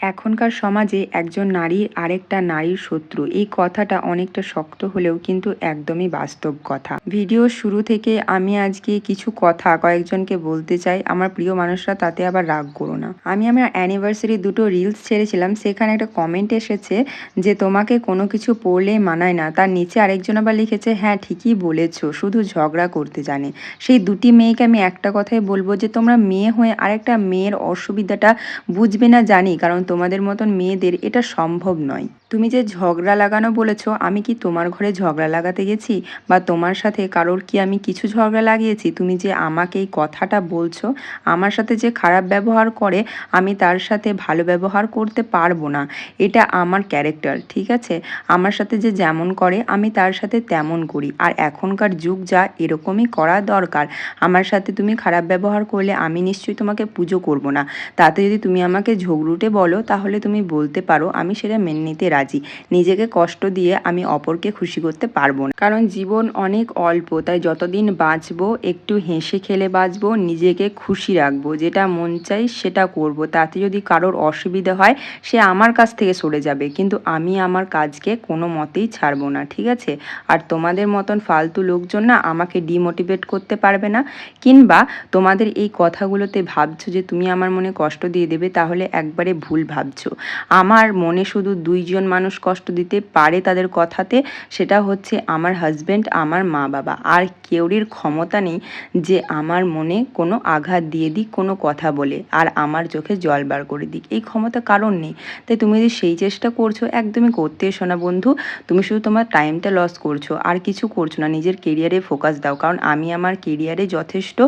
এখনকার সমাজে একজন নারীর আরেকটা নারীর শত্রু। এই কথাটা অনেকটা শক্ত হলেও কিন্তু একদমই বাস্তব কথা। ভিডিও শুরু থেকে আমি আজকে কিছু কথা কয়েকজনকে বলতে চাই। আমার প্রিয় মানুষরা, তাতে আবার রাগ করো না। আমি আমার অ্যানিভার্সারি দুটো রিলস ছেড়েছিলাম, সেখানে একটা কমেন্ট এসেছে যে, তোমাকে কোনো কিছু পড়লে মানায় না। তার নিচে আরেকজন আবার লিখেছে হ্যাঁ ঠিকই বলেছ, শুধু ঝগড়া করতে জানে। সেই দুটি মেয়েকে আমি একটা কথাই বলব যে, তোমরা মেয়ে হয়ে আরেকটা মেয়ের অসুবিধাটা বুঝবে না, জানি। কারণ তোমাদের মতন মেয়েদের এটা সম্ভব নয়। তুমি যে ঝগড়া লাগানো বলেছ, আমি কি তোমার ঘরে ঝগড়া লাগাতে গেছি? বা তোমার সাথে কারোর কি আমি কিছু ঝগড়া লাগিয়েছি? তুমি যে আমাকে এই কথাটা বলছো, আমার সাথে যে খারাপ ব্যবহার করে, আমি তার সাথে ভালো ব্যবহার করতে পারব না। এটা আমার ক্যারেক্টার, ঠিক আছে? আমার সাথে যে যেমন করে, আমি তার সাথে তেমন করি। আর এখনকার যুগ যা, এরকমই করা দরকার। আমার সাথে তুমি খারাপ ব্যবহার করলে, আমি নিশ্চয়ই তোমাকে পুজো করব না। তাতে যদি তুমি আমাকে ঝগড়ুটে বলো তাহলে তুমি বলতে পারো, আমি সেটা মেনে নিতে রাজি। নিজেকে কষ্ট দিয়ে আমি অপরকে খুশি করতে পারব না। কারণ জীবন অনেক অল্প, তাই যতদিন বাঁচবো, একটু হেসে খেলে বাঁচবো, নিজেকে খুশি রাখব। যেটা মন চাই সেটা করব, তাতে যদি কারোর অসুবিধা হয়, সে আমার কাছ থেকে সরে যাবে। কিন্তু আমি আমার কাজকে কোনো মতেই ছাড়বো না, ঠিক আছে? আর তোমাদের মতন ফালতু লোকজন না আমাকে ডিমোটিভেট করতে পারবে না। কিংবা তোমাদের এই কথাগুলোতে ভাবছ যে তুমি আমার মনে কষ্ট দিয়ে দেবে, তাহলে একবারে ভুল ভাবছ? আমার মনে শুধু দুইজন মানুষ কষ্ট দিতে পারে তাদের কথাতে, সেটা হচ্ছে আমার হাজব্যান্ড আমার মা বাবা। আর কেউরির ক্ষমতা নেই যে আমার মনে কোনো আঘাত দিয়ে দিক, কোনো কথা বলে, আর আমার চোখে জল বার করে দিক। এই ক্ষমতা কারণ নেই। তাই তুমি যদি সেই চেষ্টা করছ, একদমই করতে এসো না বন্ধু। তুমি শুধু তোমার টাইমটা লস করছ, আর কিছু করছ না। নিজের কেরিয়ারে ফোকাস দাও, কারণ আমি আমার কেরিয়ারে যথেষ্ট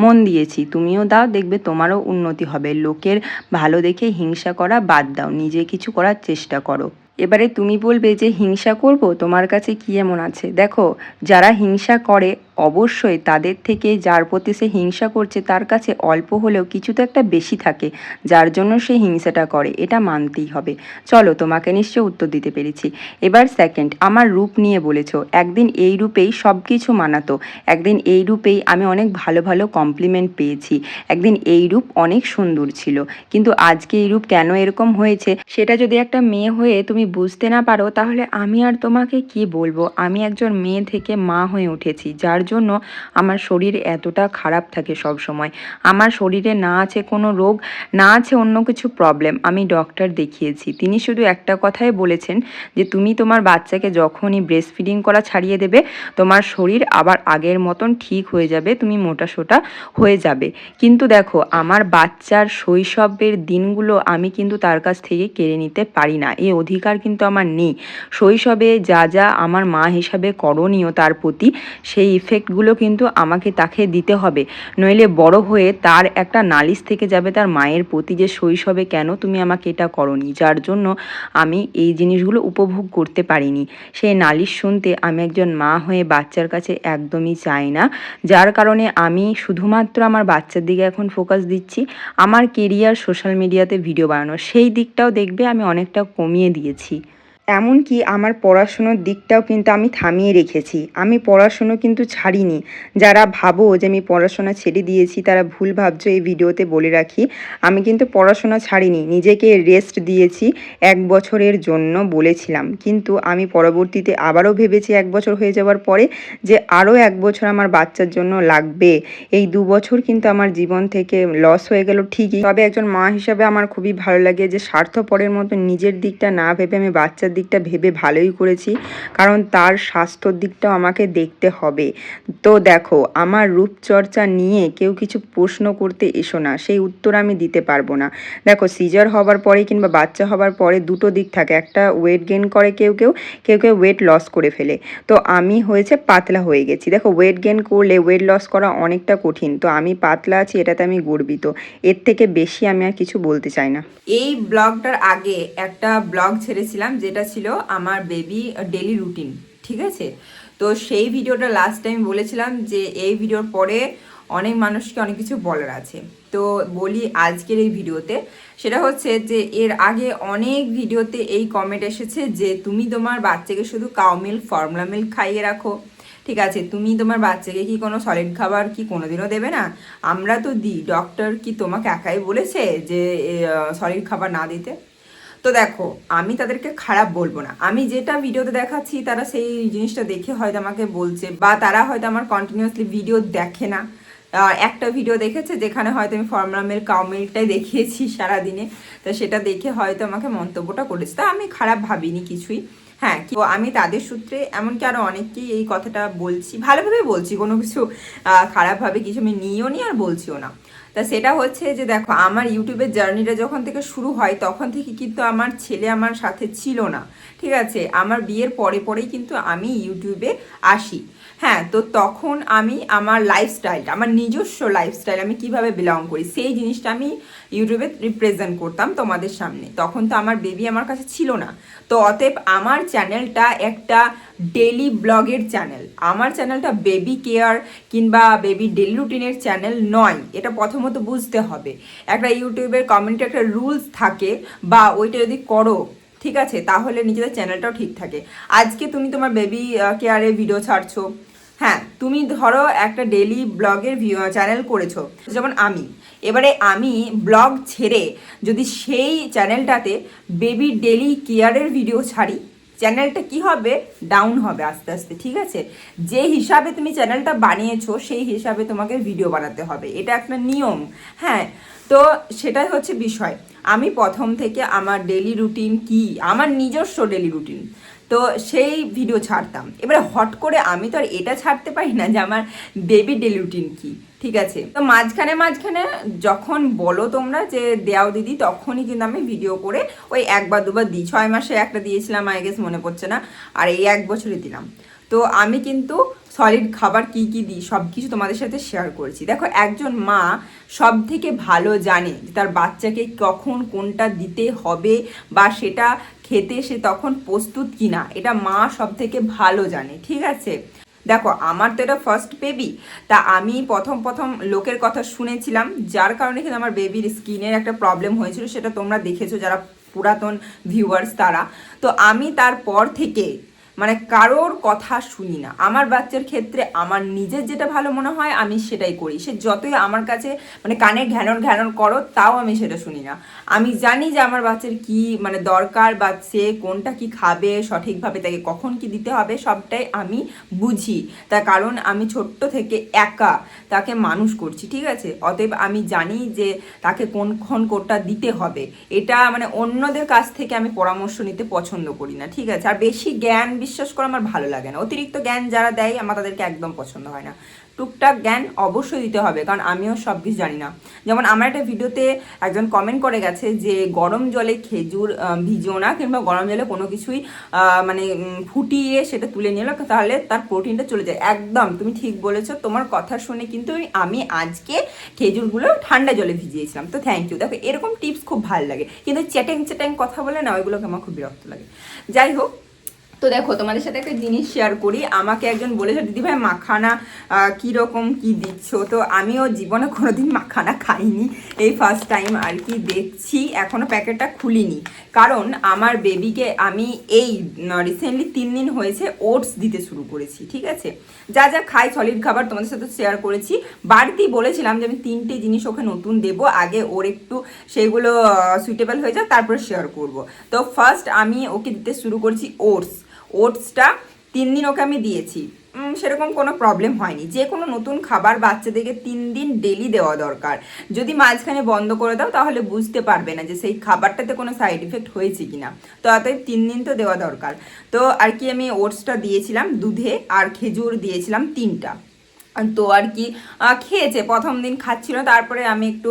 মন দিয়েছি। তুমিও দাও, দেখবে তোমারও উন্নতি হবে। লোকের ভালো দেখে হিংসা করা বাদ দাও, নিজে কিছু করার চেষ্টা করো। এবারে তুমি বলবে যে হিংসা করব, তোমার কাছে কি এমন আছে? দেখো, যারা হিংসা করে অবশ্যই তাদের থেকে যার প্রতি সে হিংসা করছে, তার কাছে অল্প হলেও কিছু তো একটা বেশি থাকে, যার জন্য সে হিংসাটা করে, এটা মানতেই হবে। চলো, তোমাকে নিশ্চয় উত্তর দিতে পেরেছি। এবার সেকেন্ড আমার রূপ নিয়ে বলেছ, একদিন এই রূপেই সব কিছু মানাতো, একদিন এই রূপেই আমি অনেক ভালো ভালো কমপ্লিমেন্ট পেয়েছি, একদিন এই রূপ অনেক সুন্দর ছিল, কিন্তু আজকে এই রূপ কেন এরকম হয়েছে, সেটা যদি একটা মেয়ে হয়ে তুমি বুঝতে না পারো, তাহলে আমি আর তোমাকে কি বলব? আমি একজন মেয়ে থেকে মা হয়ে উঠেছি, যার জন্য আমার শরীর এতটা খারাপ থাকে সব সময় আমার শরীরে না আছে কোনো রোগ, না আছে অন্য কিছু প্রবলেম আমি ডক্টর দেখিয়েছি। তিনি শুধু একটা কথাই বলেছেন যে, তুমি তোমার বাচ্চাকে যখনই ব্রেস্ট ফিডিং করা ছাড়িয়ে দেবে, তোমার শরীর আবার আগের মতন ঠিক হয়ে যাবে, তুমি মোটা সোটা হয়ে যাবে। কিন্তু দেখো, আমার বাচ্চার শৈশবের দিনগুলো আমি কিন্তু তার কাছ থেকে কেড়ে নিতে পারি না। এই অধিকার কিন্তু আমার নেই। শৈশবে যা যা আমার মা হিসাবে করণীয় তার প্রতি, সেই ইফেক্টগুলো কিন্তু আমাকে তাকে দিতে হবে। নইলে বড় হয়ে তার একটা নালিশ থেকে যাবে তার মায়ের প্রতি যে শৈশবে কেন তুমি আমাকে এটা করনি? যার জন্য আমি এই জিনিসগুলো উপভোগ করতে পারিনি। সেই নালিশ শুনতে আমি একজন মা হয়ে বাচ্চার কাছে একদমই চাই না। যার কারণে আমি শুধুমাত্র আমার বাচ্চার দিকে এখন ফোকাস দিচ্ছি। আমার কেরিয়ার সোশ্যাল মিডিয়াতে ভিডিও বানানো। সেই দিকটাও দেখবে আমি অনেকটা কমিয়ে দিয়েছি। এমনকি আমার পড়াশুনোর দিকটাও কিন্তু আমি থামিয়ে রেখেছি। আমি পড়াশুনো কিন্তু ছাড়িনি। যারা ভাবো যে আমি পড়াশোনা ছেড়ে দিয়েছি, তারা ভুল ভাবছ এই ভিডিওতে বলে রাখি। আমি কিন্তু পড়াশোনা ছাড়িনি। নিজেকে রেস্ট দিয়েছি এক বছরের জন্য বলেছিলাম। কিন্তু আমি পরবর্তীতে আবারও ভেবেছি এক বছর হয়ে যাওয়ার পরে যে আরও এক বছর আমার বাচ্চার জন্য লাগবে। এই দু বছর কিন্তু আমার জীবন থেকে লস হয়ে গেল ঠিকই। তবে একজন মা হিসাবে আমার খুবই ভালো লাগে যে স্বার্থপরের মতো নিজের দিকটা না ভেবে আমি বাচ্চার দিকটা ভেবে ভালোই করেছি, কারণ তার স্বাস্থ্যর দিকটাও আমাকে দেখতে হবে। তো দেখো, আমার রূপচর্চা নিয়ে কেউ কিছু প্রশ্ন করতে এসো না, সেই উত্তর আমি দিতে পারব না। দেখো সিজার হবার পরে কিংবা বাচ্চা হবার পরে দুটো দিক থাকে, একটা ওয়েট গেন করে কেউ কেউ কেউ কেউ ওয়েট লস করে ফেলে। তো আমি হয়েছে পাতলা হয়ে গেছি। দেখো ওয়েট গেন করলে ওয়েট লস করা অনেকটা কঠিন, তো আমি পাতলা আছি, এটাতে আমি গর্বিত। এর থেকে বেশি আমি আর কিছু বলতে চাই না। এই ব্লগটার আগে একটা ব্লগ ছেড়েছিলাম, যেটা ছিল আমার বেবি ডেলি রুটিন ঠিক আছে? তো সেই ভিডিওটা লাস্ট টাইম বলেছিলাম যে এই ভিডিওর পরে অনেক মানুষকে অনেক কিছু বলার আছে। তো বলি আজকের এই ভিডিওতে, সেটা হচ্ছে যে এর আগে অনেক ভিডিওতে এই কমেন্ট এসেছে যে তুমি তোমার বাচ্চাকে শুধু কাউ মিল্ক ফর্মুলা মিল্ক খাইয়ে রাখো, ঠিক আছে? তুমি তোমার বাচ্চাকে কি কোনো সলিড খাবার কি কোনোদিনও দেবে না? আমরা তো দিই ডক্টর কি তোমাকে একাই বলেছে যে সলিড খাবার না দিতে? তো দেখো, আমি তাদেরকে খারাপ বলব না। আমি যেটা ভিডিওতে দেখাচ্ছি, তারা সেই জিনিসটা দেখে হয়তো আমাকে বলছে, বা তারা হয়তো আমার কন্টিনিউয়াসলি ভিডিও দেখে না। একটা ভিডিও দেখেছে, যেখানে হয়তো আমি ফর্মুলা মিল কাউ মিল্কটাই দেখিয়েছি সারাদিনে। তো সেটা দেখে হয়তো আমাকে মন্তব্যটা করেছে। তা আমি খারাপ ভাবিনি কিছুই। হ্যাঁ তো আমি তাদের সূত্রে এমনকি আরও অনেককেই এই কথাটা বলছি। ভালোভাবে বলছি, কোনো কিছু খারাপভাবে কিছু আমি নিয়েও নি আর বলছিও না। তা সেটা হচ্ছে যে দেখো, আমার ইউটিউবের জার্নিটা যখন থেকে শুরু হয়, তখন থেকে কিন্তু আমার ছেলে আমার সাথে ছিল না, ঠিক আছে? আমার বিয়ের পরে পরেই কিন্তু আমি ইউটিউবে আসি। হ্যাঁ তো তখন আমি আমার লাইফস্টাইলটা আমার নিজস্ব লাইফস্টাইল আমি কীভাবে বিলং করি, সেই জিনিসটা আমি ইউটিউবে রিপ্রেজেন্ট করতাম তোমাদের সামনে। তখন তো আমার বেবি আমার কাছে ছিল না। তো অতএব আমার চ্যানেলটা একটা ডেলি ব্লগের চ্যানেল। আমার চ্যানেলটা বেবি কেয়ার কিংবা বেবি ডেলি রুটিনের চ্যানেল নয়, এটা প্রথমত বুঝতে হবে। একটা ইউটিউবের কমেন্টে একটা রুলস থাকে, বা ওইটা যদি করো, ঠিক আছে, তাহলে নিজেদের চ্যানেলটাও ঠিক থাকে। আজকে তুমি তোমার বেবি কেয়ারের ভিডিও ছাড়ছো। হ্যাঁ তুমি ধরো একটা ডেলি ব্লগের চ্যানেল করেছ, যেমন আমি। এবারে আমি ব্লগ ছেড়ে যদি সেই চ্যানেলটাতে বেবি ডেলি কেয়ারের ভিডিও ছাড়ি চ্যানেলটা কি হবে? ডাউন হবে আস্তে আস্তে, ঠিক আছে? যে হিসাবে তুমি চ্যানেলটা বানিয়েছো, সেই হিসাবে তোমাকে ভিডিও বানাতে হবে। এটা একটা নিয়ম। হ্যাঁ তো সেটাই হচ্ছে বিষয়। আমি প্রথম থেকে আমার ডেলি রুটিন কি? আমার নিজস্ব ডেলি রুটিন তো সেই ভিডিও ছাড়তাম। এবারে হট করে আমি তো আর এটা ছাড়তে পারি না যে আমার বেবি ডেলি রুটিন কি। ঠিক আছে? তো মাঝখানে মাঝখানে যখন বলো তোমরা যে দেও দিদি, তখনই কিন্তু আমি ভিডিও করে ওই একবার দুবার দিই ছয় মাসে একটা দিয়েছিলাম আই গেস মনে পড়ছে না, আর এই এক বছরে দিলাম। তো আমি কিন্তু সলিড খাবার কি কি দিই, সব কিছু তোমাদের সাথে শেয়ার করেছি। দেখো, একজন মা সব থেকে ভালো জানে তার বাচ্চাকে কখন কোনটা দিতে হবে বা সেটা খেতে সে তখন প্রস্তুত কিনা। এটা মা সব থেকে ভালো জানে, ঠিক আছে? দেখো, আমার তো এটা ফার্স্ট বেবি তা আমি প্রথম প্রথম লোকের কথা শুনেছিলাম, যার কারণে কিন্তু আমার বেবির স্কিনের একটা প্রবলেম হয়েছিল, সেটা তোমরা দেখেছ, যারা পুরাতন ভিউয়ার্স তারা। তো আমি তারপর থেকে মানে কারোর কথা শুনি না। আমার বাচ্চার ক্ষেত্রে আমার নিজের যেটা ভালো মনে হয়, আমি সেটাই করি। সে যতই আমার কাছে মানে কানে ঘ্যানর ঘ্যানর করো, তাও আমি সেটা শুনি না। আমি জানি যে আমার বাচ্চার কি মানে দরকার বা সে কোনটা কি খাবে, সঠিকভাবে তাকে কখন কি দিতে হবে, সবটাই আমি বুঝি। তার কারণ আমি ছোট্ট থেকে একা তাকে মানুষ করছি, ঠিক আছে? অতএব আমি জানি যে তাকে কোনক্ষণ কোনটা দিতে হবে। এটা মানে অন্যদের কাছ থেকে আমি পরামর্শ নিতে পছন্দ করি না, ঠিক আছে? আর বেশি জ্ঞান বিশ্বাস করা আমার ভালো লাগে না। অতিরিক্ত জ্ঞান যারা দেয়, আমার তাদেরকে একদম পছন্দ হয় না। টুকটাক জ্ঞান অবশ্যই দিতে হবে, কারণ আমিও সব কিছু জানি না। যেমন আমার একটা ভিডিওতে একজন কমেন্ট করে গেছে যে, গরম জলে খেজুর ভিজিও না, কিংবা গরম জলে কোনো কিছুই মানে ফুটিয়ে সেটা তুলে নিল তাহলে তার প্রোটিনটা চলে যায়। একদম, তুমি ঠিক বলেছ, তোমার কথা শুনে কিন্তু আমি আজকে খেজুরগুলো ঠান্ডা জলে ভিজিয়েছিলাম। তো থ্যাংক ইউ দেখো, এরকম টিপস খুব ভালো লাগে। কিন্তু চ্যাটেং চ্যাটেং কথা বলে না, ওইগুলোকে আমার খুব বিরক্ত লাগে। যাই হোক তো দেখো, তোমাদের সাথে একটা জিনিস শেয়ার করি। আমাকে একজন বলেছে দিদি ভাই মাখানা কীরকম কীরকম কি দিচ্ছ? তো আমিও জীবনে কোনোদিন মাখানা খাইনি। এই ফার্স্ট টাইম আর কি দেখছি এখনও প্যাকেটটা খুলিনি। কারণ আমার বেবিকে আমি এই রিসেন্টলি তিন দিন হয়েছে ওটস দিতে শুরু করেছি, ঠিক আছে? যা যা খাই সলিড খাবার তোমাদের সাথে শেয়ার করেছি। বাড়িতেই বলেছিলাম যে আমি তিনটে জিনিস ওকে নতুন দেব, আগে ওর একটু সেগুলো সুইটেবল হয়ে যাক, তারপরে শেয়ার করব। তো ফার্স্ট আমি ওকে দিতে শুরু করেছি ওটস ওটসটা তিন দিন ওকে আমি দিয়েছি। সেরকম কোনো প্রবলেম হয়নি। যে কোনো নতুন খাবার বাচ্চাদেরকে তিন দিন ডেলি দেওয়া দরকার। যদি মাঝখানে বন্ধ করে দাও, তাহলে বুঝতে পারবে না যে সেই খাবারটাতে কোনো সাইড ইফেক্ট হয়েছে কি না তো অতএব তিন দিন তো দেওয়া দরকার। তো আর কি আমি ওটসটা দিয়েছিলাম, দুধে, আর খেজুর দিয়েছিলাম তিনটা। তো আর কি খেয়েছে। প্রথম দিন খাচ্ছিল, তারপরে আমি একটু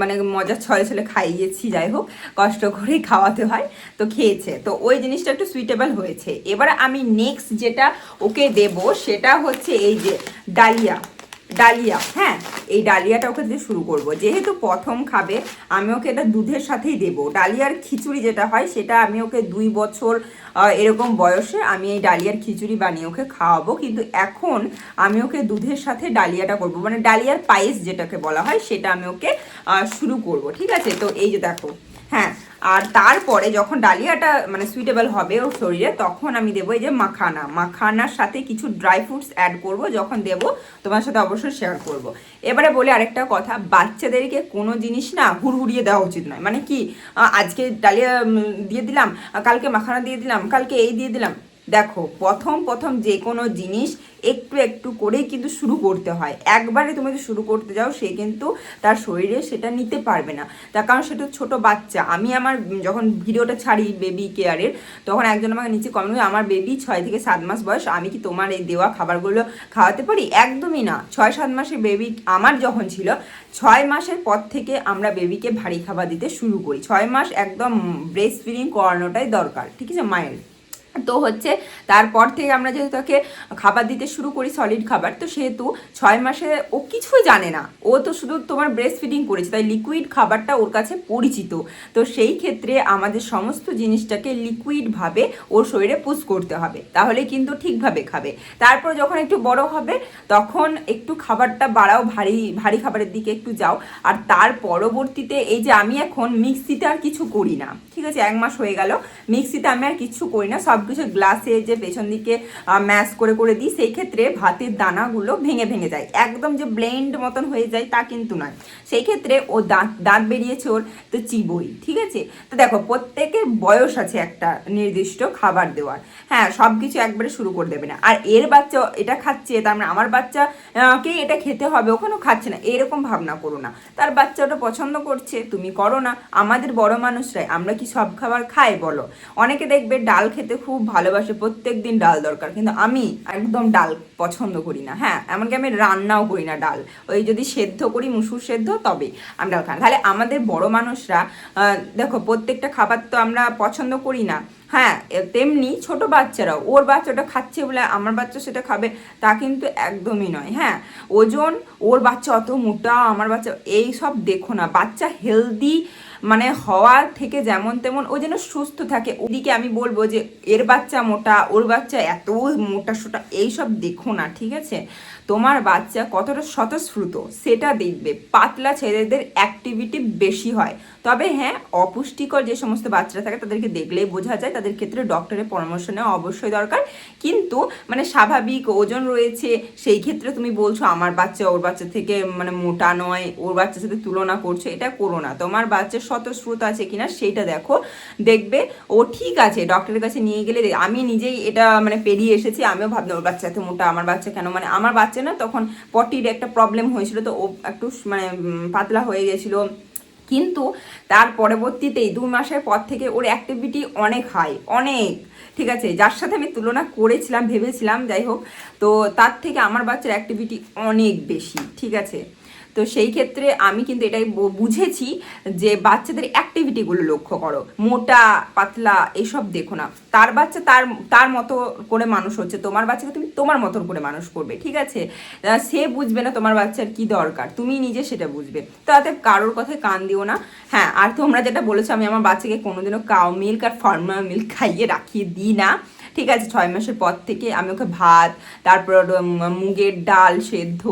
মানে মজার ছলে ছলে খাইয়েছি, যাই হোক, কষ্ট করেই খাওয়াতে হয়, তো খেয়েছে। তো ওই জিনিসটা একটু সুইটেবল হয়েছে। এবার আমি নেক্সট যেটা ওকে দেব, সেটা হচ্ছে এই যে ডালিয়া। ডালিয়া হ্যাঁ? এই ডালিয়াটা ওকে দিয়ে শুরু করব। যেহেতু প্রথম খাবে, আমি ওকে এটা দুধের সাথেই দেবো। ডালিয়ার খিচুড়ি যেটা হয়, সেটা আমি ওকে দুই বছর এরকম বয়সে আমি এই ডালিয়ার খিচুড়ি বানিয়ে ওকে খাওয়াবো। কিন্তু এখন আমি ওকে দুধের সাথে ডালিয়াটা করব। মানে ডালিয়ার পায়েস যেটাকে বলা হয়, সেটা আমি ওকে শুরু করব। ঠিক আছে? তো এই যে দেখো হ্যাঁ? আর তারপরে যখন ডালিয়াটা মানে সুইটেবল হবে ওর শরীরে, তখন আমি দেবো এই যে মাখানা। মাখানার সাথে কিছু ড্রাই ফ্রুটস অ্যাড করব, যখন দেব, তোমার সাথে অবশ্যই শেয়ার করব। এবারে বলি আরেকটা কথা, বাচ্চাদেরকে কোনো জিনিস না হুড়হুড়িয়ে দেওয়া উচিত নয়। মানে কি আজকে ডালিয়া দিয়ে দিলাম, কালকে মাখানা দিয়ে দিলাম, কালকে এই দিয়ে দিলাম। দেখো, প্রথম প্রথম যে কোনো জিনিস একটু একটু করেই কিন্তু শুরু করতে হয়। একবারে তুমি যদি শুরু করতে যাও, সে কিন্তু তার শরীরে সেটা নিতে পারবে না। তার কারণ সেটা ছোট বাচ্চা। আমি আমার যখন ভিডিওটা ছাড়ি বেবি কেয়ারের তখন একজন আমাকে নিচে কমেন্ট করে, আমার বেবি ছয় থেকে সাত মাস বয়স, আমি কি তোমার এই দেওয়া খাবারগুলো খাওয়াতে পারি? একদমই না। ছয় সাত মাসের বেবি আমার যখন ছিল, ছয় মাসের পর থেকে আমরা বেবিকে ভারী খাবার দিতে শুরু করি। ছয় মাস একদম ব্রেস্ট ফিডিং করানোটাই দরকার, ঠিক আছে, মায়ের? তো হচ্ছে তারপর থেকে আমরা যেহেতু তাকে খাবার দিতে শুরু করি সলিড খাবার, তো সেহেতু ছয় মাসে ও কিছুই জানে না। ও তো শুধু তোমার ব্রেস্ট ফিডিং করেছে, তাই লিকুইড খাবারটা ওর কাছে পরিচিত। তো সেই ক্ষেত্রে আমাদের সমস্ত জিনিসটাকে লিকুইডভাবে ওর শরীরে পুশ করতে হবে, তাহলে কিন্তু ঠিকভাবে খাবে। তারপর যখন একটু বড় হবে, তখন একটু খাবারটা বাড়াও, ভারী ভারী খাবারের দিকে একটু যাও। আর তার পরবর্তীতে এই যে আমি এখন মিক্সিতে আর কিছু করি না, ঠিক আছে? এক মাস হয়ে গেল মিক্সিতে আমি আর কিছু করি না, সব কিছু গ্লাসে যে পেছন দিকে ম্যাশ করে করে দিই, সেই ক্ষেত্রে ভাতের দানাগুলো ভেঙে ভেঙে যায়। একদম যে ব্লেন্ড মতন হয়ে যায় তা কিন্তু নয়। সেই ক্ষেত্রে ও দাঁত দাঁত বেরিয়েছে ওর, তো চিবই, ঠিক আছে? তো দেখো, প্রত্যেকের বয়স আছে একটা নির্দিষ্ট খাবার দেওয়ার। হ্যাঁ সব কিছু একবারে শুরু করে দেবে না। আর এর বাচ্চা এটা খাচ্ছে, তার মানে আমার বাচ্চা কে এটা খেতে হবে, ওখানেও খাচ্ছে না। এরকম ভাবনা করো না। তার বাচ্চা ওটা পছন্দ করছে, তুমি করো না। আমাদের বড় মানুষরাই, আমরা কি সব খাবার খাই, বলো? অনেকে দেখবে ডাল খেতে খুব ভালোবাসে প্রত্যেক দিন ডাল দরকার। কিন্তু আমি একদম ডাল পছন্দ করি না। হ্যাঁ এমনকি আমি রান্নাও করি না ডাল। ওই যদি সেদ্ধ করি, মুসুর সেদ্ধ তবে আমি ডাল খাই তাহলে আমাদের বড় মানুষরা দেখো, প্রত্যেকটা খাবার তো আমরা পছন্দ করি না। হ্যাঁ তেমনি ছোট বাচ্চারাও, ওর বাচ্চাটা খাচ্ছে বলে আমার বাচ্চা সেটা খাবে, তা কিন্তু একদমই নয়। হ্যাঁ ওজন, ওর বাচ্চা অত মোটা, আমার বাচ্চা, এই সব দেখো না। বাচ্চা হেলদি মানে হওয়া থেকে যেমন তেমন ও যেন সুস্থ থাকে। ওদিকে আমি বলব যে, এর বাচ্চা মোটা, ওর বাচ্চা এত মোটা সোটা, এইসব দেখো না, ঠিক আছে? তোমার বাচ্চা কতটা স্বতঃস্ফূর্ত, সেটা দেখবে। পাতলা ছেলেদের অ্যাক্টিভিটি বেশি হয়। তবে হ্যাঁ অপুষ্টিকর যে সমস্ত বাচ্চারা থাকে, তাদেরকে দেখলেই বোঝা যায়, তাদের ক্ষেত্রে ডক্টরের পরামর্শ নেওয়া অবশ্যই দরকার। কিন্তু মানে স্বাভাবিক ওজন রয়েছে, সেই ক্ষেত্রে তুমি বলছো, আমার বাচ্চা ওর বাচ্চা থেকে মানে মোটা নয়, ওর বাচ্চার সাথে তুলনা করছ। এটা করো না। তোমার বাচ্চার স্বতঃস্ফূর্ত আছে কিনা সেইটা দেখো। দেখবে, ও ঠিক আছে ডক্টরের কাছে নিয়ে গেলে আমি নিজেই এটা মানে পেরিয়ে এসেছি, আমিও ভাবলাম ওর বাচ্চা এত মোটা, আমার বাচ্চা কেন? মানে আমার বাচ্চা না, তখন পটির একটা প্রবলেম হয়েছিল, তো ও একটু মানে পাতলা হয়ে গেছিল। কিন্তু তার পরবর্তীতেই দু মাসের পর থেকে ওর অ্যাক্টিভিটি অনেক হাই অনেক। ঠিক আছে, যার সাথে আমি তুলনা করেছিলাম, ভেবেছিলাম, যাই হোক, তো তার থেকে আমার বাচ্চার অ্যাক্টিভিটি অনেক বেশি, ঠিক আছে। তো সেই ক্ষেত্রে আমি কিন্তু এটাই বুঝেছি যে বাচ্চাদের অ্যাক্টিভিটিগুলো লক্ষ্য করো। মোটা, পাতলা, এসব দেখো না। তার বাচ্চা তার তার মতো করে মানুষ হচ্ছে। তোমার বাচ্চাকে তুমি তোমার মতন করে মানুষ করবে, ঠিক আছে? সে বুঝবে না তোমার বাচ্চার কি দরকার। তুমি নিজে সেটা বুঝবে। তাতে কারোর কথায় কান দিও না। হ্যাঁ আর তোমরা যেটা বলেছ, আমি আমার বাচ্চাকে কোনোদিনও কাউ মিল্ক আর ফার্মা মিল্ক খাইয়ে রাখিয়ে দিই না। ঠিক আছে, ছয় মাসের পর থেকে আমি ওকে ভাত, তারপর মুগের ডাল সেদ্ধ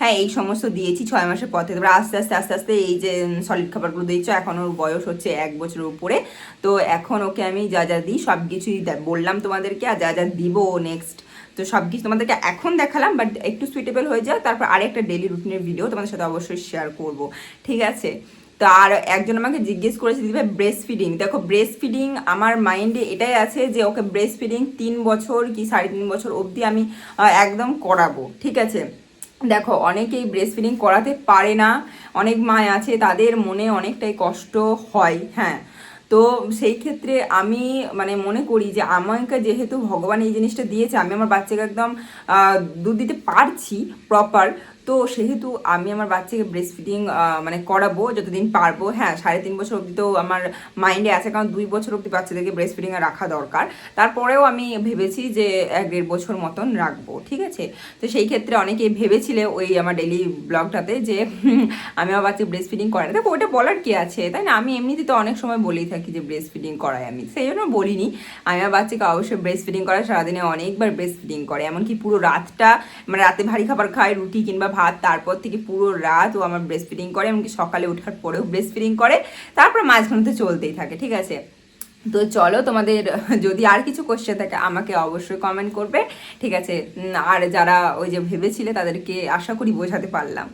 হ্যাঁ এই সমস্ত দিয়েছি ছয় মাসের পর থেকে। আস্তে আস্তে আস্তে আস্তে এই যে সলিড খাবারগুলো দিয়েছ, এখন ওর বয়স হচ্ছে এক বছরের উপরে। তো এখন ওকে আমি যা যা দিই সব কিছুই বললাম তোমাদেরকে, আর যা যা দিব নেক্সট তো সব কিছু তোমাদেরকে এখন দেখালাম বাট একটু সুইটেবল হয়ে যায় তারপর আরেকটা ডেলি রুটিনের ভিডিও তোমাদের সাথে অবশ্যই শেয়ার করব। ঠিক আছে? তো আর একজন আমাকে জিজ্ঞেস করেছে, দিদি ভাই ব্রেস্ট ফিডিং দেখো ব্রেস্ট ফিডিং আমার মাইন্ডে এটাই আছে যে, ওকে ব্রেস্ট ফিডিং তিন বছর কি সাড়ে তিন বছর অবধি আমি একদম করাবো, ঠিক আছে? দেখো, অনেকেই ব্রেস্ট ফিডিং করাতে পারে না, অনেক মা আছে, তাদের মনে অনেকটাই কষ্ট হয় হ্যাঁ? তো সেই ক্ষেত্রে আমি মানে মনে করি যে, আমাকে যেহেতু ভগবান এই জিনিসটা দিয়েছে, আমি আমার বাচ্চাকে একদম দুধ দিতে পারছি প্রপার তো সেহেতু আমি আমার বাচ্চাকে ব্রেস্ট ফিডিং মানে করাবো যতদিন পারব। হ্যাঁ সাড়ে তিন বছর অবধি তো আমার মাইন্ডে আছে, কারণ দুই বছর অবধি বাচ্চাদেরকে ব্রেস্ট ফিডিংয়ে রাখা দরকার। তারপরেও আমি ভেবেছি যে এক দেড় বছর মতন রাখব, ঠিক আছে? তো সেই ক্ষেত্রে অনেকে ভেবেছিলে ওই আমার ডেলি ব্লগটাতে যে আমি আমার বাচ্চা ব্রেস্ট ফিডিং করাই। দেখো, ওটা বলার কি আছে? তাই না? আমি এমনিতে তো অনেক সময় বলেই থাকি যে ব্রেস্ট ফিডিং করাই আমি। সেই জন্য বলিনি। আমি আমার বাচ্চাকে অবশ্যই ব্রেস্ট ফিডিং করাই, সারাদিনে অনেকবার ব্রেস্ট ফিডিং করে। এমনকি পুরো রাতটা মানে রাতে ভারী খাবার খায় রুটি কিংবা ভাত, তারপর থেকে পুরো রাত ও আমার ব্রেস্ট ফিডিং করে এমনকি সকালে ওঠার পরেও ব্রেস্ট ফিডিং করে। তারপর মাঝখানে তো চলতেই থাকে, ঠিক আছে? তো চলো তোমাদের, যদি আর কিছু কোশ্চেন থাকে আমাকে অবশ্যই কমেন্ট করবে, ঠিক আছে? আর যারা ওই যে ভেবেছিলে তাদেরকে আশা করি বোঝাতে পারলাম।